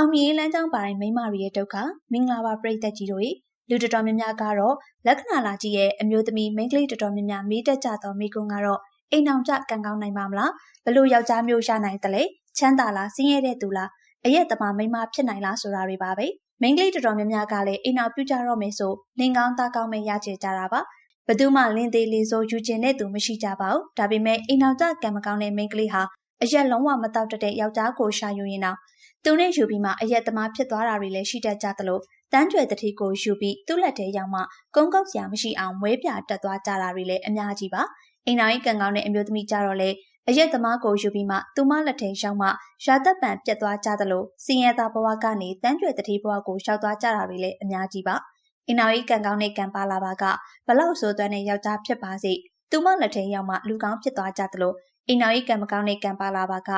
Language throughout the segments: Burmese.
အောင်မြင်လမ်းကြောင်းပါတိုင်းမိမတွေရဲ့ဒုက္ခမင်္ဂလာပါပရိသတ်ကြီးတို့လူတော်တော်များများကတော့လက္ခဏာလာကြီးရဲ့အမျိုးသမီးမိန်းကလေးတော်တော်များများမိတက်ကြသောမိကုံကတော့အိမ်အောင်ကြကံကောင်းနိုင်ပါမလားဘလို့ယောက်ျားမျိုးရနိုင်တယ်လေချမ်းသာလားဆင်းရဲတဲ့သူလားအရက်သမားမိန်းမဖြစ်နိုင်လားဆိုတာတွေပါပဲမိန်းကလေးတော်တော်များများကလည်းအိမ်အောင်ပြုကြတော့မယ်ဆိုလင်ကောင်းသားကောင်းမဲ့ရချေကြတာပါဘသူမှလင်းသေးလေးစိုးယူကျင်တဲ့သူမရှိကြပါဘူးဒါပေမဲ့အိမ်အောင်ကြကံမကောင်းတဲ့မိန်းကလေးဟာအရက်လုံးဝမတောက်တတဲ့ယောက်ျားကိုရှာယူရင်တော့ သူနဲ့ယူပြီးမှအရက်သမားဖြစ်သွားတာတွေလည်းရှိတတ်ကြသလိုတန်းကျွယ်တတိကိုယူပြီးသူ့လက်ထဲရောက်မှကုန်းကောက်စရာမရှိအောင်ဝဲပြတက်သွားကြတာတွေလည်းအများကြီးပါအိမ်တော်ကြီးကံကောင်းတဲ့အမျိုးသမီးကြတော့လေအရက်သမားကိုယူပြီးမှသူမလက်ထဲရောက်မှရာသက်ပံပြတ်သွားကြသလိုစင်ရသာဘဝကနေတန်းကျွယ်တတိဘဝကိုရှောက်သွားကြတာတွေလည်းအများကြီးပါအိမ်တော်ကြီးကံကောင်းတဲ့ကံပါလာပါကဘလောက်ဆိုသွမ်းတဲ့ယောက်ျားဖြစ်ပါစေသူမလက်ထဲရောက်မှလူကောင်းဖြစ်သွားကြသလိုအိမ်တော်ကြီးကံမကောင်းတဲ့ကံပါလာပါက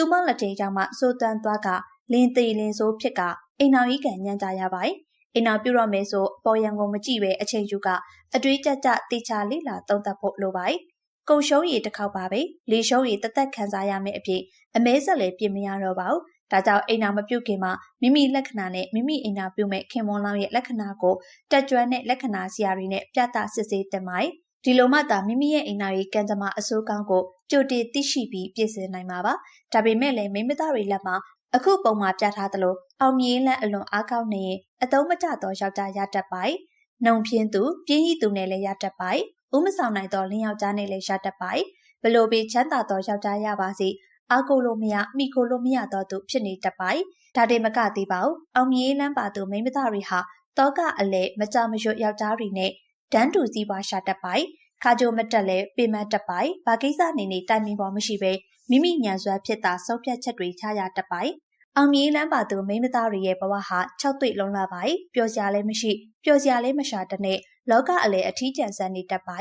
သူမလက်ထဲရောက်မှစိုးသွမ်းသွားကလင်းသေးလင်းဆိုးဖြစ်ကအိမ်တော်ကြီးကညံကြရပါတယ်။အိမ်တော်ပြုတော့မယ်ဆိုပေါ်ရန်ကုန်မကြည့်ပဲအချိန်ယူကအတွေးကြကြတေချာလေးလာသုံးသပ်ဖို့လိုပါတယ်။ကုံရှုံးရည်တစ်ခေါက်ပါပဲ။လေရှုံးရည်တသက်ခံစားရမယ့်အဖြစ်အမဲဆက်လည်းပြင်မရတော့ပါဘူး။ဒါကြောင့်အိမ်တော်မပြုတ်ခင်မှာမိမိလက္ခဏာနဲ့မိမိအိမ်တော်ပြုတ်မဲ့ခင်မွန်လောင်းရဲ့လက္ခဏာကိုတက်ကြွတဲ့လက္ခဏာစီယာတွေနဲ့ပြသစစ်ဆေးတင်ပါတယ်။ ဒီလိုမှသာမိမိရဲ့အိမ်နာရေးကံကြမ္မာအစိုးကောင်းကိုကြိုတင်သိရှိပြီးပြည့်စုံနိုင်မှာပါ။ဒါပေမဲ့လည်းမိမသားတွေလက်မှာအခုပုံမှာပြထားသလိုအောင်မြင်လန်းအလွန်အားကောင်းနေရင်အတုံးမကျသောယောက်ျားရတတ်ပါ၏နှုံပြင်းသူပြင်းဤသူနဲ့လည်းရတတ်ပါ၏ဥမဆောင်နိုင်သောလင်းယောက်ျားနဲ့လည်းရတတ်ပါ၏ဘလို့ပြီးချမ်းသာသောယောက်ျားရပါစေအားကိုလို့မရမိကိုလို့မရသောသူဖြစ်နေတတ်ပါ၏ဒါတည်းမကသေးပါဘူးအောင်မြင်လန်းပါသူမိမသားတွေဟာတောကအလဲမကြမရွတ်ယောက်ျားတွေနဲ့ ဒန်းတူစည်းပွားရှာတတ်ပါ၏ခါကြိုမတက်လဲပေမတ်တပိုင်ဘာကိစ္စနေနေတိုင်ပင်ပေါ်မရှိပဲမိမိညံစွာဖြစ်တာစောပြတ်ချက်တွေချရတတ်ပိုင်အောင်မြေးလန်းပါသူမိမသားတွေရဲ့ဘဝဟာ၆တွေ့လုံးလာပါပျော်စရာလည်းမရှိပျော်စရာလည်းမရှာတဲ့နဲ့လောကအလဲအထီးကျန်ဆန်းနေတတ်ပါ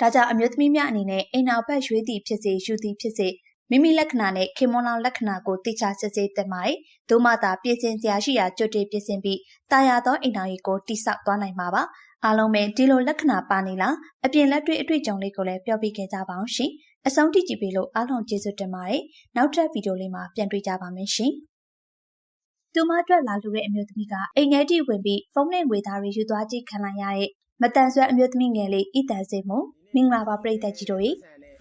ဒါကြောင့်အမျိုးသမီးများအနေနဲ့အိမ်နောက်ဘက်ရွေးသည်ဖြစ်စေယူသည်ဖြစ်စေမိမိလက္ခဏာနဲ့ခင်မွန်လောင်လက္ခဏာကိုတိကျစစ်ဆေးသင့်ပါတယ်။ဒုမှသာပြင်ဆင်စရာရှိရာကြွတင်ပြင်ဆင်ပြီးတာယာသောအိမ်တော်ကြီးကိုတိဆောက်သွားနိုင်မှာပါ။ အားလုံးပဲဒီလိုလက္ခဏာပါနေလားအပြင်လက်တွေ့အတွေ့အကြုံလေးကိုလည်းပြောပြခဲ့ကြပါအောင်ရှင်။အဆုံးထိကြည့်ပေးလို့အားလုံးကျေးဇူးတင်ပါတယ်။နောက်ထပ်ဗီဒီယိုလေးမှာပြန်တွေ့ကြပါမယ်ရှင်။သူမအတွက်လာလူတဲ့အမျိုးသမီးကအိမ်ထဲထိဝင်ပြီးဖုန်းနဲ့ငွေသားတွေယူသွားကြည့်ခံလိုက်ရတဲ့မတန်ဆွမ်းအမျိုးသမီးငယ်လေးဤတန်စင်မမင်္ဂလာပါပရိသတ်ကြီးတို့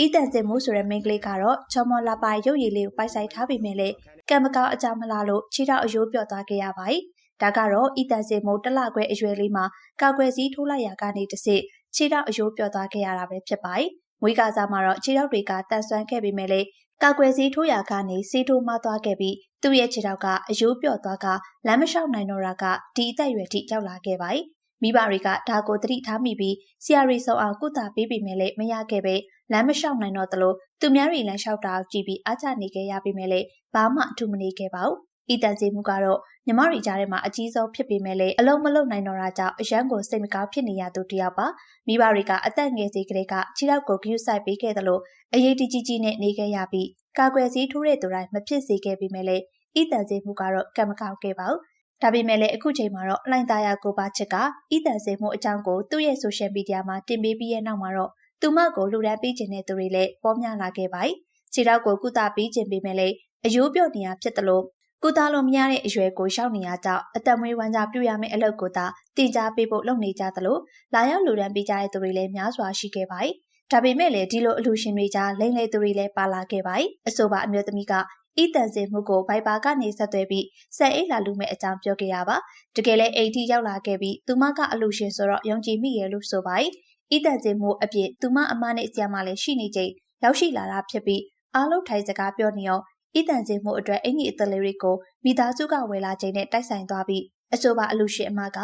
ဤတန်စင်မဆိုတဲ့မိန်းကလေးကတော့ချော်မော်လာပါရုပ်ရည်လေးကိုပိုက်ဆိုင်ထားပြီးမြဲလေကံမကောင်းအကြောင်းမလားလို့ခြေထောက်အယိုးပြော့သွားခဲ့ရပါတယ် ဒါကတော့ ဤတန်စင်မိုးတလခွဲအရွယ်လေးမှာကာကွယ်စည်းထိုးလိုက်ရာကနေတစစ်ခြေထောက်အယိုးပြော့သွားခဲ့ရတာပဲဖြစ်ပါတယ်။မွေးကစားမှာတော့ခြေထောက်တွေကတန်ဆွမ်းခဲ့ပေမဲ့လေကာကွယ်စည်းထိုးရာကနေစီးထိုးမသွားခဲ့ပြီးသူ့ရဲ့ခြေထောက်ကအယိုးပြော့သွားကလမ်းမလျှောက်နိုင်တော့တာကဒီအသက်အရွယ်ထိရောက်လာခဲ့ပါတယ်။မိဘတွေကဒါကိုသတိထားမိပြီးဆရာရီဆောင်အောင်ကုသပေးပေမဲ့လည်းမရခဲ့ပဲလမ်းမလျှောက်နိုင်တော့သလိုသူများတွေလမ်းလျှောက်တာကိုကြည့်ပြီးအားကျနေခဲ့ရပေမဲ့လည်းဘာမှအထူးမနေခဲ့ပါဘူး။ ဤတန်စီမှုကတော့ညီမတွေကြားထဲမှာအကြီးဆုံးဖြစ်ပေမဲ့လည်းအလုံးမလုံးနိုင်တော့တာကြောင့်အရန်ကိုစိတ်မကောင်းဖြစ်နေရသူတယောက်ပါမိဘတွေကအသက်ငယ်စီကလေးကခြေထောက်ကိုဂရုစိုက်ပေးခဲ့သလိုအရေးတကြီးကြီးနဲ့နေခဲ့ရပြီးကာကွယ်စည်းထိုးတဲ့သူတိုင်းမဖြစ်စေခဲ့ပေမဲ့လည်းဤတန်စေမှုကတော့ကံမကောက်ခဲ့ပါဘူး။ဒါပေမဲ့လည်းအခုချိန်မှာတော့လိုင်သားယာကိုပါချစ်ကဤတန်စေမှုအကြောင်းကိုသူ့ရဲ့ဆိုရှယ်မီဒီယာမှာတင်ပေးပြီးရဲ့နောက်မှာတော့သူမကိုလူဒန်းပေးခြင်းတဲ့သူတွေလည်းပေါ်များလာခဲ့ပါ යි ။ခြေထောက်ကိုကုသပေးခြင်းပေမဲ့လည်းအယိုးပြော့နေရဖြစ်တယ်လို့ ကုသလို့မရတဲ့အရွယ်ကိုရောက်နေရကြောင်းအသက်မွေးဝမ်းကြပြုရမယ့်အလုပ်ကိုသာတင်ကြားပေးဖို့လုပ်နေကြသလိုလာရောက်လူဒန်းပေးကြတဲ့သူတွေလည်းများစွာရှိခဲ့ပါတယ်။ဒါပေမဲ့လည်းဒီလိုအလူရှင်တွေကြားလိမ့်လေသူတွေလည်းပါလာခဲ့ပါတယ်။အဆိုပါအမျိုးသမီးကဤတန်စင်မှုကိုဘိုက်ပါကနေဆက်သွယ်ပြီးဆက်အိတ်လာလူမဲ့အကြောင်းပြောခဲ့ရပါ။တကယ်လည်းအိမ်ထိရောက်လာခဲ့ပြီးသူမကအလူရှင်ဆိုတော့ယုံကြည်မိရဲ့လို့ဆိုပါတယ်။ဤတန်စင်မှုအပြည့်သူမအမနဲ့ဆရာမလည်းရှိနေကြရောက်ရှိလာတာဖြစ်ပြီးအားလုံးထိုင်စကားပြောနေအောင် ဤတန်စင်မှုအတွက်အင်ကြီးအသက်လေးတွေကိုမိသားစုကဝယ်လာခြင်းနဲ့တိုက်ဆိုင်သွားပြီးအဆိုပါအလူရှင်အမက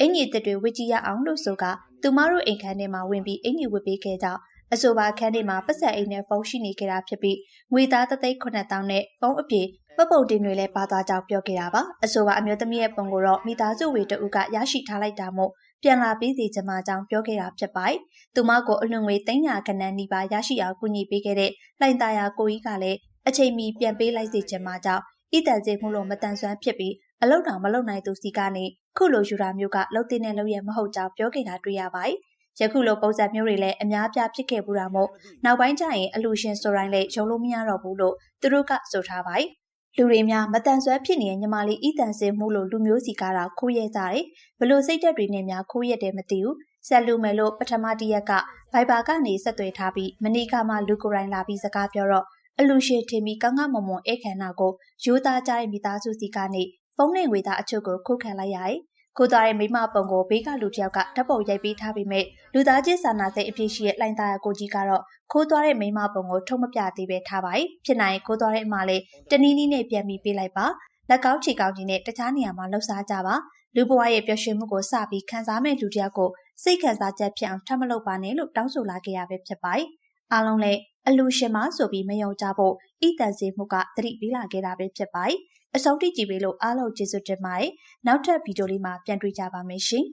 အင်ကြီးအသက်တွေဝစ်ကြည့်ရအောင်လို့ဆိုကသူမတို့အိမ်ခန်းထဲမှာဝင်ပြီးအင်ကြီးဝစ်ပေးခဲ့ကြောင်းအဆိုပါအခန်းထဲမှာပတ်စံအိမ်နဲ့ဖုန်းရှိနေကြတာဖြစ်ပြီးငွေသားသသိန်း9000နဲ့ဖုန်းအပြည့်ပတ်ပုံတင်တွေလည်းပါသွားကြောင်းပြောခဲ့တာပါအဆိုပါအမျိုးသမီးရဲ့ပုံကိုတော့မိသားစုဝေတအုပ်ကရရှိထားလိုက်တာမို့ပြန်လာပြီးစီချင်မှကြောင်းပြောခဲ့တာဖြစ်ပါတယ်။သူမကိုအလွန်ငွေ300ခန်းနီးပါးရရှိအောင်ကူညီပေးခဲ့တဲ့လိုင်သားယာကိုကြီးကလည်း အချိန်မီပြန်ပေးလိုက်စီချင်မှကြောင်းဤတန်စေမှုလို့မတန်ဆွမ်းဖြစ်ပြီးအလောက်တောင်မလုံနိုင်သူစီကနေခုလိုယူတာမျိုးကလှုပ်တဲ့နဲ့လှုပ်ရမဟုတ်ကြောင်းပြောခဲ့တာတွေ့ရပါတယ်။ယခုလိုပုံစံမျိုးတွေလည်းအများပြဖြစ်ခဲ့ဘူးတာမို့နောက်ပိုင်းကျရင်အလူရှင်ဆိုတိုင်းလည်းရုံလို့မရတော့ဘူးလို့သူတို့ကဆိုထားပါတယ်လူတွေများမတန်ဆွမ်းဖြစ်နေတဲ့ညီမလေးဤတန်စင်မှုလို့လူမျိုးစီကားတာခိုးရဲကြတယ်ဘလို့စိတ်သက်တွေနဲ့များခိုးရက်တယ်မသိဘူးဆက်လူမယ်လို့ပထမတရက်ကဗိုက်ဘာကနေဆက်သွယ်ထားပြီးမနီကမှလူကိုယ်တိုင်လာပြီးစကားပြောတော့ အလူရှင်ထင်ပြီးကောင်းကောင်းမွန်မွန်ဧကန်နာကိုယူသားကြတဲ့မိသားစုစီကနေဖုန်းနဲ့ငွေသားအချို့ကိုခုတ်ခံလိုက်ရတယ်ခိုးသွားတဲ့မိမပုံကိုဘေးကလူတစ်ယောက်ကဓာတ်ပုံရိုက်ပေးထားပြီးမြဲလူသားချင်းစာနာစိတ်အဖြစ်ရှိတဲ့လိုင်သားရကိုကြီးကတော့ခိုးသွားတဲ့မိမပုံကိုထုံမပြသေးပဲထားပါ යි ဖြစ်နိုင်ခိုးသွားတဲ့အမလေးတနည်းနည်းနဲ့ပြန်ပြီးပေးလိုက်ပါလက်ကောင်းချီကောင်းကြီးနဲ့တခြားနေရာမှာလှုပ်ရှားကြပါလူဘဝရဲ့ပျော်ရွှင်မှုကိုစပြီးခံစားမဲ့လူတစ်ယောက်ကိုစိတ်ခံစားချက်ဖြစ်အောင်ထပ်မလုပ်ပါနဲ့လို့တောင်းဆိုလာခဲ့ရပဲဖြစ်ပါတယ်အားလုံးလည်း အလူရှင်မဆိုပြီးမယုံကြဖို့ဤတန်စီမှုကသတိပေးလာခဲ့တာပဲဖြစ်ပါတယ်အဆုံးထိကြည့်ပေးလို့အားလုံးကျေးဇူးတင်ပါတယ်နောက်ထပ်ဗီဒီယိုလေးမှာပြန်တွေ့ကြပါမယ်ရှင်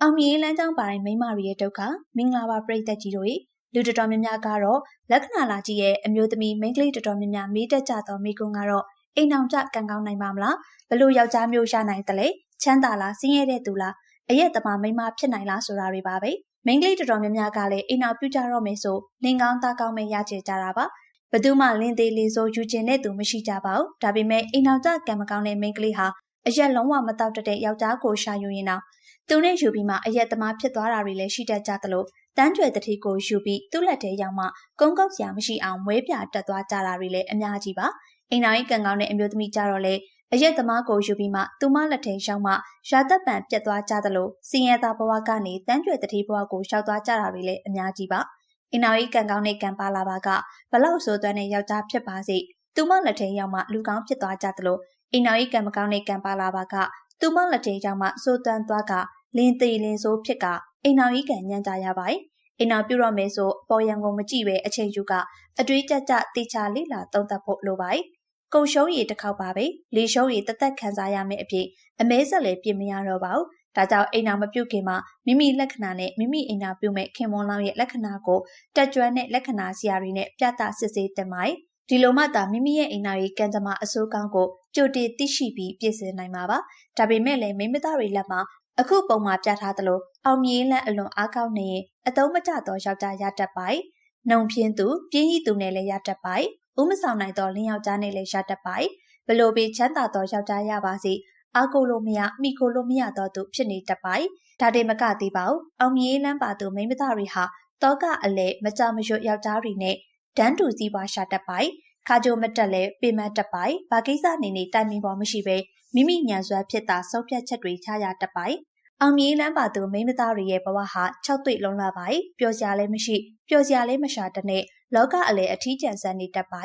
အောင်မြေလမ်းကြောင်းပိုင်းမိမရီရဲ့ဒုက္ခမင်္ဂလာပါပရိသတ်ကြီးတို့လူတော်တော်များများကတော့လက္ခဏာလာကြီးရဲ့အမျိုးသမီးမိန်းကလေးတော်တော်များများမေးတတ်ကြသောမိကုံကတော့အိမ်အောင်ကြကံကောင်းနိုင်ပါမလားဘလို့ယောက်ျားမျိုးရနိုင်တယ်လေချမ်းသာလားဆင်းရဲတဲ့သူလားအရက်သမားမိန်းမဖြစ်နိုင်လားဆိုတာတွေပါပဲ မိန်းကလေးတော်တော်များများကလည်းအိမ်အောင်ပြုကြတော့မယ်ဆိုလင်ကောင်းသားကောင်းပဲရချေကြတာပါဘသူမှလင်းသေးလေးစိုးယူကျင်တဲ့သူမရှိကြပါဘူးဒါပေမဲ့အိမ်အောင်ကြကံမကောင်းတဲ့မိန်းကလေးဟာအရက်လုံးဝမတောက်တတဲ့ယောက်ျားကိုရှာယူရင်တော့သူနဲ့ယူပြီးမှအရက်သမားဖြစ်သွားတာတွေလည်းရှိတတ်ကြသလိုတန်းကျွယ်တတိကိုယူပြီးသူ့လက်ထဲရောက်မှကုန်းကောက်စရာမရှိအောင်မွဲပြတက်သွားကြတာတွေလည်းအများကြီးပါအိမ်တော်ကြီးကံကောင်းတဲ့အမျိုးသမီးကြတော့လေ အရက်သမားကိုယူပြီးမှသူမလက်ထဲရောက်မှရာသက်ပံပြတ်သွားကြသလိုစင်ရသာဘဝကနေတန်းကျွယ်တတိဘဝကိုရှောက်သွားကြတာတွေလည်းအများကြီးပါအိမ်တော်ကြီးကံကောင်းတဲ့ကံပါလာပါကဘလောက်ဆိုသွမ်းတဲ့ယောက်ျားဖြစ်ပါစေသူမလက်ထဲရောက်မှလူကောင်းဖြစ်သွားကြသလိုအိမ်တော်ကြီးကံမကောင်းတဲ့ကံပါလာပါကသူမလက်ထဲရောက်မှစိုးသွမ်းသွားကလင်းသေးလင်းဆိုးဖြစ်ကအိမ်တော်ကြီးကံညံ့ကြရပါတယ်အိမ်တော်ပြုတော့မယ်ဆိုပေါ်ရန်ကုန်မကြည့်ပဲအချိန်ယူကအတွေးကြကြတေချာလေးလာသုံးသပ်ဖို့လိုပါတယ် ကုံရှုံးရည်တစ်ခေါက်ပါပဲလေရှုံးရည်တသက်ခံစားရမယ့်အဖြစ်အမဲဆက်လည်းပြင်မရတော့ပါဘူးဒါကြောင့်အိမ်နာမပြုတ်ခင်မှာမိမိလက္ခဏာနဲ့မိမိအိမ်နာပြုတ်မဲ့ခင်မွန်လောင်းရဲ့လက္ခဏာကိုတက်ကြွတဲ့လက္ခဏာစီယာတွေနဲ့ပြသစစ်ဆေးတင်ပါတယ်ဒီလိုမှသာမိမိရဲ့အိမ်နာရေးကံကြမ္မာအစိုးကောင်းကိုကြိုတင်သိရှိပြီးပြည့်စုံနိုင်မှာပါဒါပေမဲ့လည်းမိမသားတွေလက်မှာအခုပုံမှာပြထားသလိုအောင်မြင်လန်းအလွန်အားကောင်းနေရင်အတုံးမကျသောယောက်ျားရတတ်ပါ၏နှုံပြင်းသူပြင်းဤသူနဲ့လည်းရတတ်ပါ၏ ဥမဆောင်နိုင်သောလင်းယောက်ျားနဲ့လည်းရတတ်ပါ၏ဘလို့ပြီးချမ်းသာသောယောက်ျားရပါစေအာကိုလိုမရမိကိုလိုမရသောသူဖြစ်နေတတ်ပါ၏ဒါတည်းမကသေးပါဘူးအောင်မြင်လန်းပါသူမိမသားတွေဟာတောကအလဲမကြမရွတ်ယောက်ျားတွေနဲ့ဒန်းတူစည်းပွားရှာတတ်ပါ၏ခါကြိုမတက်လဲပေမတ်တပိုင်ဘာကိစ္စနေနေတိုင်ပင်ပေါ်မရှိပဲမိမိညံစွာဖြစ်တာစောပြတ်ချက်တွေချရတတ်ပိုင်အောင်မြေးလန်းပါသူမိမသားတွေရဲ့ဘဝဟာ၆တွေ့လုံးလာပါပျော်စရာလည်းမရှိပျော်စရာလည်းမရှာတဲ့နဲ့ လောကအလဲအထီးကျန်ဆန်းနေတတ်ပါ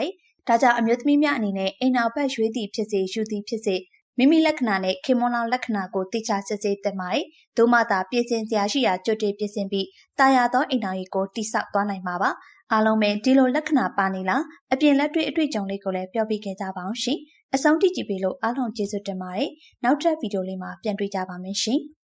ဒါကြောင့်အမျိုးသမီးများအနေနဲ့အိမ်နောက်ဘက်ရွေးသည်ဖြစ်စေယူသည်ဖြစ်စေမိမိလက္ခဏာနဲ့ခေမွန်လောင်လက္ခဏာကိုတိကျစစ်ဆေးတင်ပါတယ်။ဒုမသာပြင်ဆင်စရာရှိရာကြွတေပြင်ဆင်ပြီးတာယာသောအိမ်တော်ကြီးကိုတိဆောက်သွားနိုင်မှာပါ။အားလုံးပဲဒီလိုလက္ခဏာပါနေလားအပြင်လက်တွေ့အတွေ့အကြုံလေးကိုလည်းပြောပြခဲ့ကြပါအောင်ရှင်။အဆုံးထိကြည့်ပေးလို့အားလုံးကျေးဇူးတင်ပါတယ်။နောက်ထပ်ဗီဒီယိုလေးမှာပြန်တွေ့ကြပါမယ်ရှင်။